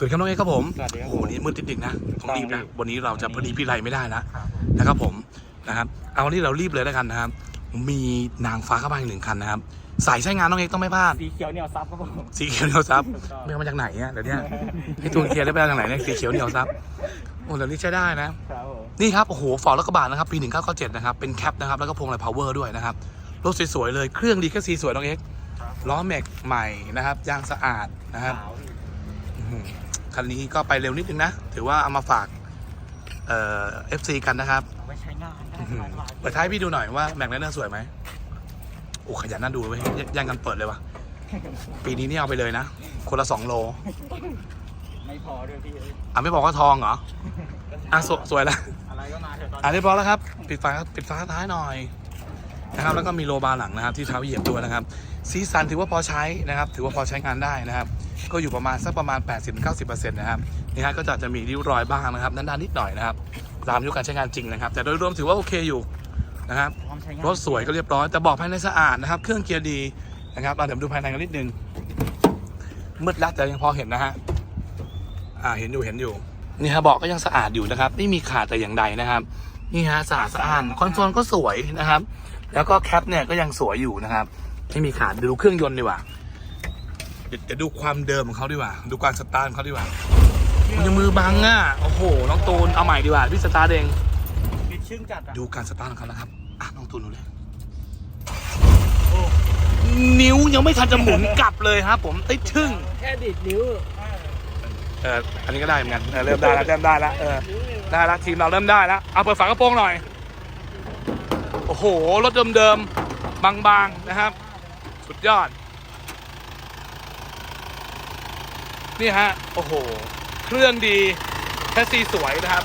สวัสดีครับน้องเอกครับผมสวัสดีครับโอ้โหวันนี้มืดติดๆนะต้องรีบนะต้องรีบวันนี้เราจะพอดีพี่ไรไม่ได้แล้วครับนะครับผมนะครับ เอาวันนี้เรารีบเลยแล้วกันนะครับ มีนางฟ้าเข้ามาอีกหนึ่งคันนะครับสายใช้งานน้องเอกต้องไม่พลาดสีเขียวเหนียวซับครับผมสีเขียวเหนียวซับถูกต้องไม่เอามาจากไหนอะเดี๋ยวเนี้ยให้ตัวเคลียร์ได้ไปจากไหนเนี่ยสีเขียวเหนียวซับโอ้เดี๋ยวนี้ใช้ได้นะ ครับผมนี่ครับโอ้โหฟอร์ดรถกระบะนะครับปี 1997นะครับเป็นแคปนะครับแล้วก็พวงมาลัยพาวเวอร์ด้วยนะครับรถสวยๆเลยเครื่องดีแค่สีสวยน้องเอ็กซ์ล้อแม็กใหม่นะครับยางสะอาดนะครับ ขาวพี่ อื้อหือ คันนี้ก็ไปเร็วนิดนึงนะ ถือว่าเอามาฝากเอ่อฟซีกันนะครับเอาไว้ใช้งานได้อื้อหือหลายๆเปิดท้ายพี่ดูหน่อยว่าแม็กนั้นน่าสวยไหมโอ้ขยันน่าดูเลยแย่งกันเปิดเลยว่ะ ปีนี้นี่เอาไปเลยนะ คนละสองโลไม่พอด้วยพี่อะไม่บอกว่าทองเหรอ อะสวยสวยแล้วอะไรก็มาเถอะตอนอะเรียบร้อยแล้วครับ ปิดฝาปิดฝาท้ายหน่อย นะครับแล้วก็มีโลบาร์หลังนะครับที่เท้าเหยียบด้วยนะครับซีซันถือว่าพอใช้นะครับ ถือว่าพอใช้งานได้นะครับ ก็อยู่ประมาณสักประมาณ 80-90%นะครับนี่ฮะก็จะจะมีริ้วรอยบ้างนะครับด้านๆนิดหน่อยนะครับตามอายุการใช้งานจริงนะครับ แต่โดยรวมถือว่าโอเคอยู่นะครับพร้อมใช้งานรถสวยก็เรียบร้อยแต่บอกภายในสะอาดนะครับ เครื่องเกียร์ดีนะครับเราเดี๋ยวมาดูภายในกันนิดนึงมืดแล้วแต่ยังพอเห็นนะฮะอ่าเห็นอยู่เห็นอยู่นี่ฮะเบอกก็ยังสะอาดอยู่นะครับ ไม่มีขาดแต่อย่างใดนะครับ นี่ฮะสะอาดสะอ้านคอนโซลก็สวยนะครับ แล้วก็แคปเนี่ยก็ยังสวยอยู่นะครับ ไม่มีขาดดูเครื่องยนต์ดีกว่าเดี๋ยวเดี๋ยวดูความเดิมของเขาดีกว่า ดูการสตาร์ทของเขาดีกว่ามันยังมือบังอะโอ้โหน้องตูนเอาใหม่ดีกว่าพี่สตาร์ทเองมีชึ่งจัดอะดูการสตาร์ทของเขานะครับอะน้องตูนดูเลยนิ้วยังไม่ทันจะหมุนกลับเลยครับ ผมติดชึ่งแค่ดิดนิ้วเอออันนี้ก็ได้เหมือนกันเออเริ่มได้แล้วเริ่มได้แล้วเออได้แล้วทีมเราเริ่มได้แล้วเอาเปิดฝากระโปรงหน่อย โอ้โห รถเดิมๆ บางๆ นะครับ สุดยอด นี่ฮะ โอ้โห เครื่องดีแคสซีสวยนะครับ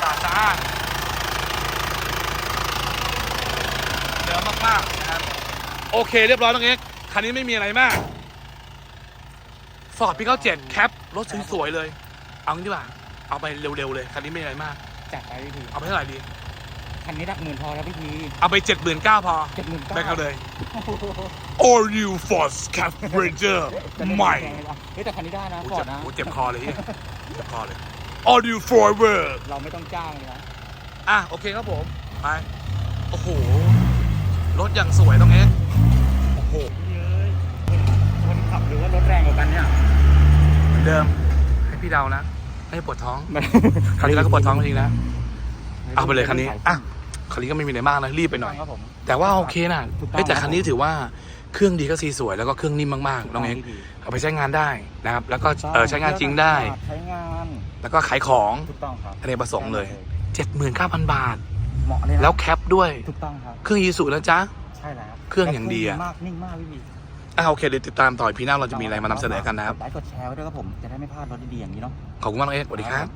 สะอาดสะอ้านเดิมมากๆ นะครับ โอเค เรียบร้อยน้องเอ็กซ์คันนี้ไม่มีอะไรมาก ฟอร์ดพีเก้าเจ็ดแคป รถสวยๆเลย เอางี้ดีกว่า เอาไปเร็วๆเลย คันนี้ไม่มีอะไรมาก จัดไปพี่ทีเอาไปเท่าไหร่ดี คันนี้ดักหมื่นพอแล้วพี่ทีเอาไปเจ็ดหมื่นเก้าพอเจ็ดหมื่นได้เขาเลย All New Ford Cap Ranger ใหม่เฮ้ยแต่คันนี้ได้นะโอ้ก่อเจ็นบนะ โอ้เจ็บคอเลยเฮียเจ็บคอเลย All New Forever เราไม่ต้องจ้างเลยนะอะ โอเคครับผม ไป โอ้โห รถอย่างสวยตรงนี้โอ้โหเย้ยคนขับหรือว่ารถแรงกว่ากันเนี่ยเหมือนเดิม ให้พี่เดานะ ให้ปวดท้อง คราวนี้แล้วก็ปวดท้องจริงนะ เอาไปเลยคันนี้อะคันนี้ก็ไม่มีอะไรมากนะรีบไปหน่อย ครับผม แต่ว่าโอเคนะถูกต้องเฮ้ยแต่คันนี้ถือว่าเครื่องดีก็สีสวยแล้วก็เครื่องนิ่มมากๆน้องเอ็กซ์เอาไปใช้งานได้นะครับแล้วก็เออใช้งานจริงได้ ใช้งานแล้วก็ขายของถูกต้องครับอเนกประสงค์เลย79,000 บาท เหมาะเลยนะแล้วแคปด้วย ถูกต้องครับ เครื่องยีสุแล้วจ้าใช่แล้วเครื่องอย่างดีอะ มากนิ่งมากพี่พีอะโอเคเดี๋ยวติดตามต่ออีพีหน้าเราจะมีอะไรมานำเสนอกันนะครับกดไลค์กดแชร์ไว้ด้วยครับผมจะได้ไม่พลาดรถดีๆอย่างนี้เนาะขอบคุณมากน้องเอ็กซ์สวัสดีครับบ